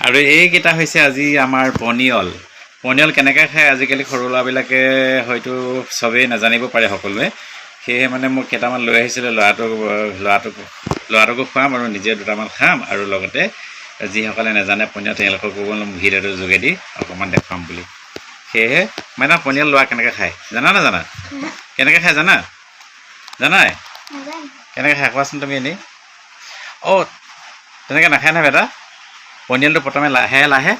আৰু এইকেইটা হৈছে আজি আমাৰ পনিয়ল। পনিয়ল কেনেকৈ খায় আজিকালি সৰু ল'ৰাবিলাকে হয়তো চবেই নাজানিব পাৰে সকলোৱে। সেয়েহে মানে মোক কেইটামান লৈ আহিছিলোঁ ল'ৰাটোক ল'ৰাটোক ল'ৰাটোকো খুৱাম আৰু নিজে দুটামান খাম আৰু লগতে যিসকলে নাজানে পনিয়ল তেওঁলোককো ভিডিঅ'টোৰ যোগেদি অকণমান দেখুৱাম বুলি। সেয়েহে মানে পনিয়ল লোৱা কেনেকৈ খায়? জানা নাজানা? কেনেকৈ খায় জানা? জানাই? কেনেকৈ খায়? কোৱাচোন তুমি এনেই। অঁ তেনেকৈ নাখায় নহয় বেটা? পনিয়লটো প্ৰথমে লাহে লাহে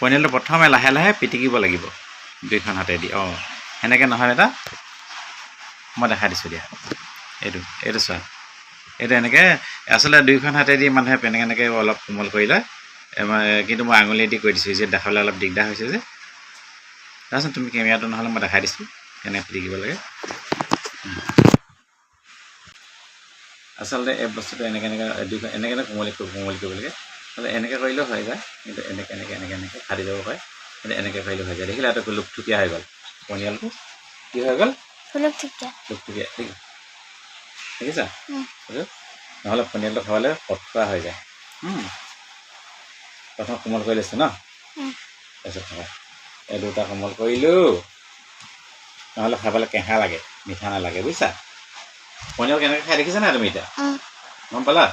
পনিয়লটো প্ৰথমে লাহে লাহে পিটিকিব লাগিব। দুইখন হাতেদি অঁ। সেনেকৈ নহয় এটা মই দেখাই দিছোঁ দিয়া। এইটো এইটো চোৱা। এইটো এনেকৈ আচলতে দুইখন হাতেদি মানুহে এনেকৈ এনেকৈ অলপ কোমল কৰি লয়। কিন্তু মই আঙুলিয়েদি কৰি দিছোঁ যে দেখাবলৈ অলপ দিগদাৰ হৈছে যে। চাচোন তুমি কেমেৰাটো নহ'লে মই দেখাই দিছোঁ কেনেকৈ পিটিকিব লাগে। আচলতে এই বস্তুটো এনেকৈ এনেকৈ দুইখন এনেকৈ কোমলি কোমলি কৰিব লাগে। আচলতে এনেকৈ কৰিলেও হৈ যায়। কিন্তু এনেকৈ এনেকৈ এনেকৈ এনেকৈ ফাটি যাব পাৰে। কিন্তু এনেকৈ কৰিলেও হৈ যায়। দেখিলে এইটো লুপথুপীয়া হৈ গ'ল? পনিয়লটো কি হৈ গ'ল? ফুলক ঠিকা দেখিছা? নহ'লে পনিয়লটো খাবলৈ কঠোৱা হৈ যায়। প্ৰথম কোমল কৰি লৈছোঁ ন। তাৰপিছত খাবা। এই দুটা কোমল কৰিলোঁ। নহ'লে খাবলৈ কেঁহা লাগে মিঠা নালাগে বুজিছা? পনিয়ল কেনেকৈ খাই দেখিছা নাই তুমি এতিয়া। গম পালা?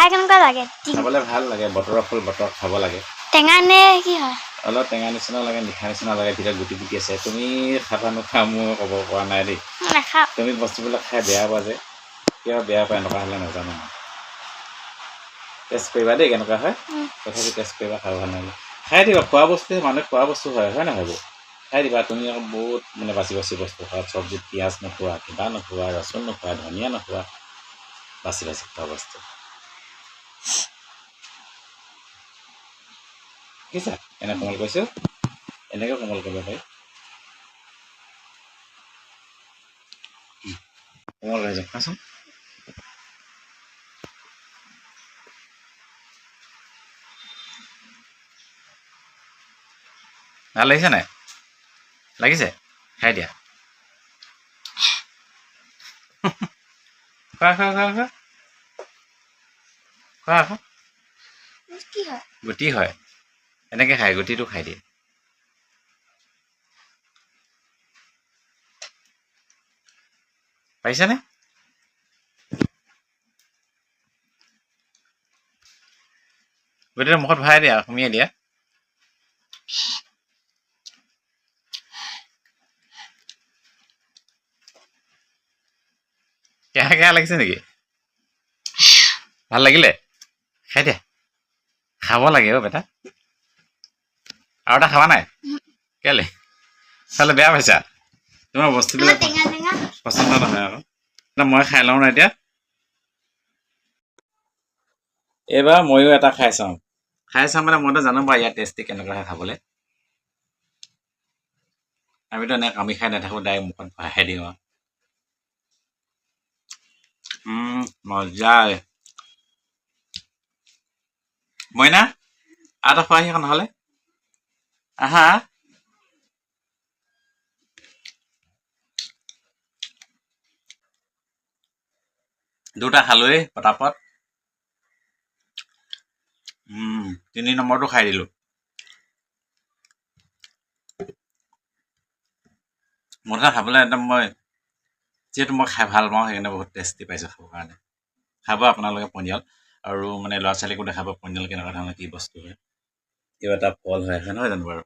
খাই কেনেকুৱা লাগে? খাবলৈ ভালো লাগে বতৰৰ ফল বতৰত খাব লাগে। টেঙা নে কি হয়? অলপ টেঙা নিচিনা লাগে মিঠা নিচিনা লাগে ভিতৰত গুটি গুটি আছে। তুমি খাবা নোখোৱা মোৰ ক'ব পৰা নাই দেই। তুমি বস্তুবিলাক খাই বেয়া পোৱা যে কিয় বেয়া পোৱা এনেকুৱা হ'লে নাজানো মই। টেষ্ট কৰিবা দেই কেনেকুৱা হয়। তথাপি টেষ্ট কৰিবা খাব ভালো নালাগে। খাই দিবা খোৱা বস্তুৱে মানুহে খোৱা বস্তু হয় হয় নহয় বৌ খাই দিবা তুমি আকৌ বহুত মানে বাচি বাচি বস্তু খোৱা চব্জিত পিঁয়াজ নোখোৱা কিবা নোখোৱা ৰচুন নোখোৱা ধনিয়া নোখোৱা বাচি বাচি খোৱা বস্তু। দেখিছা এনে কোমল কৰিছোঁ এনেকৈ কোমল কৰিব পাৰি। কোমল হৈ যায় খাচোন ভাল লাগিছে নাই? লাগিছে? খাই দিয়া। খোৱা খোৱা খোৱা খোৱা। খোৱা আকৌ গুটি হয়। এনেকৈ খায় গুটিটো খাই দিয়ে। পাৰিছানে গুটিটো মুখত ভৰাই দিয়া, সুমিয়াই দিয়া। কেহা কেহা লাগিছে নেকি? ভালো লাগিলে? খাই দিয়া। খাব লাগে অ' বেটা। আৰু এটা খাবা নাই? কেলে? চালে বেয়া পাইছা? তোমাৰ বস্তুবিলাক পচন্দ নহয় আকৌ। মই খাই লওঁ ন এতিয়া। এইবাৰ ময়ো এটা খাই চাওঁ। খাই চাওঁ মানে মইতো জানো বাৰু ইয়াৰ টেষ্টি কেনেকুৱা হয় খাবলৈ। আমিতো এনে কামি খাই নাথাকোঁ ডাইৰেক্ট মুখত ভৰাই দিওঁ আৰু। মজা মইনা আৰু এটা খোৱাহি নহ'লে? আহা দুটা খালোৱেই পটাপট। তিনি নম্বৰটো খাই দিলোঁ। মুঠতে খাবলৈ একদম মই, যিহেতু মই খাই ভালো পাওঁ, সেইকাৰণে বহুত টেষ্টি পাইছোঁ খাবৰ কাৰণে। খাব আপোনালোকে পনিয়ল। আৰু মানে ল'ৰা ছোৱালীকো দেখাব পনিয়ল কেনেকুৱা ধৰণৰ কি বস্তু হয়। কিবা এটা ফল হৈ আছে নহয় জানো বাৰু